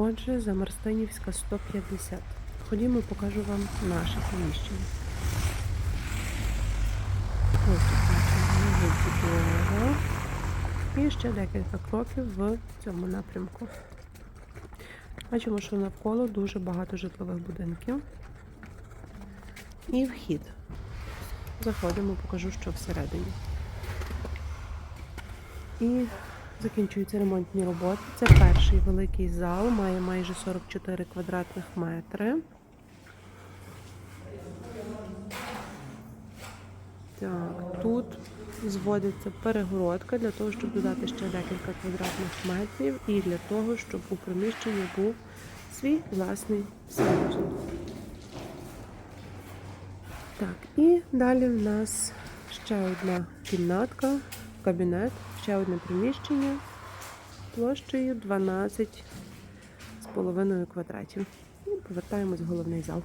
Отже, Замарстинівська 150. Ходімо, покажу вам наше приміщення. Ось тут. І ще декілька кроків в цьому напрямку. Бачимо, що навколо дуже багато житлових будинків. І вхід. Заходимо, покажу, що всередині. І закінчуються ремонтні роботи. Це перший великий зал, має майже 44 квадратних метри. Так, тут зводиться перегородка для того, щоб додати ще декілька квадратних метрів, і для того, щоб у приміщенні був свій власний санузел. Так, і далі в нас ще одна кімнатка, кабінет, ще одне приміщення площею 12,5 квадратів. І повертаємось в головний зал.